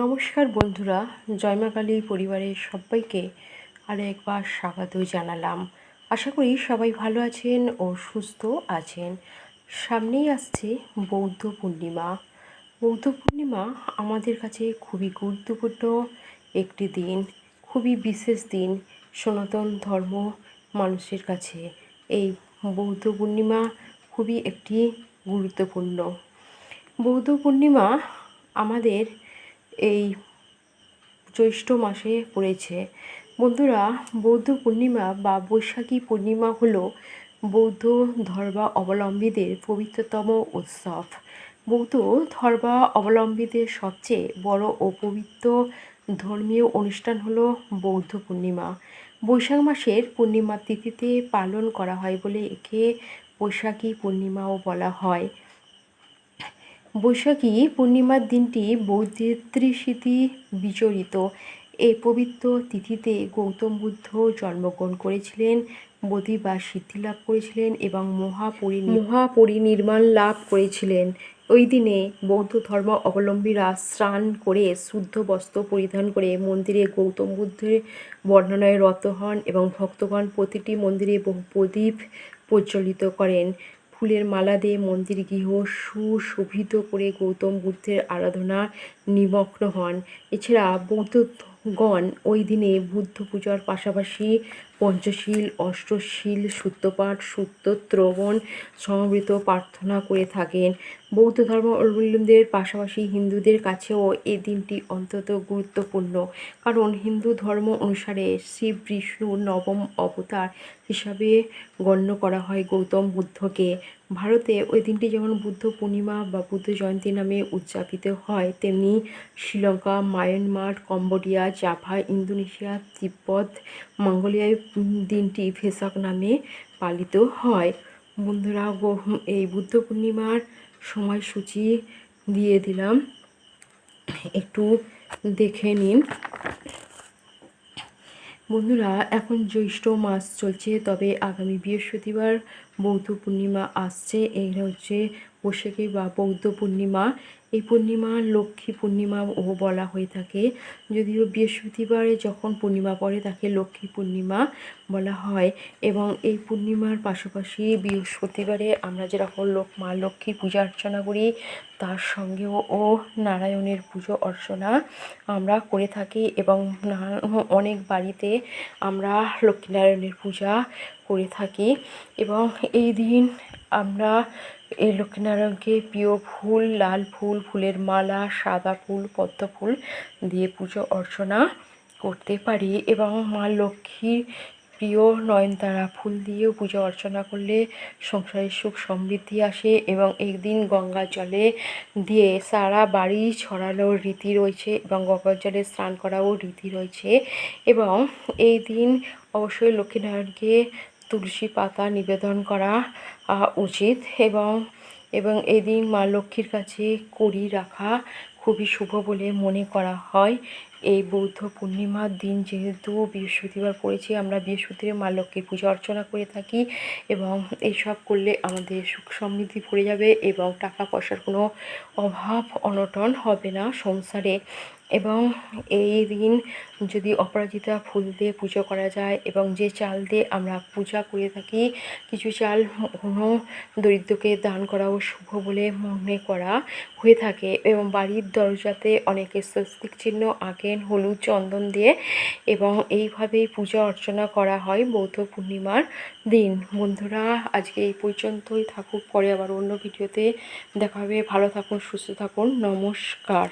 নমস্কার বন্ধুরা জয়মা কালী পরিবারের সবাইকে আরও একবার স্বাগত জানালাম। আশা করি সবাই ভালো আছেন ও সুস্থ আছেন। সামনেই আসছে বৌদ্ধ পূর্ণিমা। বৌদ্ধ পূর্ণিমা আমাদের কাছে খুবই গুরুত্বপূর্ণ একটি দিন, খুবই বিশেষ দিন। সনাতন ধর্ম মানুষের কাছে এই বৌদ্ধ পূর্ণিমা খুবই একটি গুরুত্বপূর্ণ। বৌদ্ধ পূর্ণিমা আমাদের এই জ্যৈষ্ঠ মাসে পড়েছে। বন্ধুরা, বৌদ্ধ পূর্ণিমা বা বৈশাখী পূর্ণিমা হলো বৌদ্ধ ধর্মাবলম্বীদের পবিত্রতম উৎসব। বৌদ্ধ ধর্মাবলম্বীদের সবচেয়ে বড় ও পবিত্র ধর্মীয় অনুষ্ঠান হলো বৌদ্ধ পূর্ণিমা। বৈশাখ মাসের পূর্ণিমা তিথিতে পালন করা হয় বলে একে বৈশাখী পূর্ণিমাও বলা হয়। বৈশাখী পূর্ণিমার দিনটি বৌদ্ধের ত্রিস্মৃতি বিচরিত। এই পবিত্র তিথিতে গৌতম বুদ্ধ জন্মগ্রহণ করেছিলেন বোধি বা সিদ্ধি লাভ করেছিলেন এবং মহাপরি মহাপরিনির্মাণ লাভ করেছিলেন। ওই দিনে বৌদ্ধ ধর্ম অবলম্বীরা স্নান করে শুদ্ধ বস্ত্র পরিধান করে মন্দিরে গৌতম বুদ্ধের বর্ণনায় রত হন এবং ভক্তগণ প্রতিটি মন্দিরে বহু প্রদীপ প্রজ্বলিত করেন। ফুলের মালা দিয়ে মন্দির গৃহ সুশোভিত করে গৌতম বুদ্ধের আরাধনা নিমগ্ন হন। এছাড়া বৌদ্ধগণ ওই দিনে বুদ্ধ পূজার পাশাপাশি পঞ্চশীল, অষ্টশীল, সূত্রপাঠ, সূত্র সূত্রত্রবণ সমবেত প্রার্থনা করে থাকেন। বৌদ্ধ ধর্ম অবলম্বীদের পাশাপাশি হিন্দুদের কাছেও এই দিনটি অত্যন্ত গুরুত্বপূর্ণ। কারণ হিন্দু ধর্ম অনুসারে শিব বিষ্ণুর নবম অবতার হিসাবে গণ্য করা হয় গৌতম বুদ্ধকে। ভারতে ওই দিনটি যেমন বুদ্ধ পূর্ণিমা বা বুদ্ধ জয়ন্তী নামে উদযাপিত হয়, তেমনি Sri Lanka, Myanmar, Cambodia, Java, Indonesia, Tibet, মঙ্গোলিয়ায় দিনটি ভেসাক নামে পালিত হয়। বন্ধুরা এই বুদ্ধ পূর্ণিমার সময়সূচি দিয়ে দিলাম। একটু দেখে নিন। বন্ধুরা, এখন জ্যৈষ্ঠ মাস চলছে, তবে আগামী বৃহস্পতিবার বৌদ্ধ পূর্ণিমা আসছে। এই হচ্ছে বৈশাখী বা বৌদ্ধ পূর্ণিমা। এই পূর্ণিমা লক্ষ্মী পূর্ণিমা ও বলা হয়ে থাকে। যদিও বৃহস্পতিবারে যখন পূর্ণিমা পড়ে, তাকে লক্ষ্মী পূর্ণিমা বলা হয় এবং এই পূর্ণিমার পাশাপাশি বৃহস্পতিবারে আমরা যেরকম লোক, মা লক্ষ্মীর পূজা অর্চনা করি, তার সঙ্গেও ও নারায়ণের পুজো অর্চনা আমরা করে থাকি এবং অনেক বাড়িতে আমরা লক্ষ্মীনারায়ণের পূজা করে থাকি এবং এই দিন আমরা এই লক্ষ্মীনারায়ণকে প্রিয় ফুল, লাল ফুল, ফুলের মালা, সাদা ফুল, পদ্ম ফুল দিয়ে পুজো অর্চনা করতে পারি এবং মা লক্ষ্মীর প্রিয় নয়নতারা ফুল দিয়েও পুজো অর্চনা করলে সংসারে সুখ সমৃদ্ধি আসে এবং একদিন গঙ্গা জলে দিয়ে সারা বাড়ি ছড়ানোর রীতি রয়েছে এবং গঙ্গার জলে স্নান করাও রীতি রয়েছে এবং এই দিন অবশ্যই লক্ষ্মীনারায়ণকে তুলসী পাতা নিবেদন করা উচিত এবং এবং এদিন মা লক্ষ্মীর কাছে কড়ি রাখা খুবই শুভ বলে মনে করা হয়। এই বৌদ্ধ পূর্ণিমার দিন যেহেতু বৃহস্পতিবার পড়েছে, আমরা বৃহস্পতিবার মা লক্ষ্মীর পুজো অর্চনা করে থাকি এবং এইসব করলে আমাদের সুখ সমৃদ্ধি পড়ে যাবে এবং টাকা পয়সার কোনো অভাব অনটন হবে না সংসারে। এবং এই দিন যদি অপরাজিতা ফুল দিয়ে পুজো করা যায় এবং যে চাল দিয়ে আমরা পূজা করে থাকি, কিছু চাল কোনো দরিদ্রকে দান করাও শুভ বলে মনে করা হয়ে থাকে। এবং বাড়ির দরজাতে অনেকে স্বস্তিক চিহ্ন আঁকেন হলুদ, চন্দন দিয়ে এবং এইভাবেই পূজা অর্চনা করা হয় বৌদ্ধ পূর্ণিমার দিন। বন্ধুরা, আজকে এই পর্যন্তই থাকুক। পরে আবার অন্য ভিডিওতে দেখা হবে। ভালো থাকুন, সুস্থ থাকুন। নমস্কার।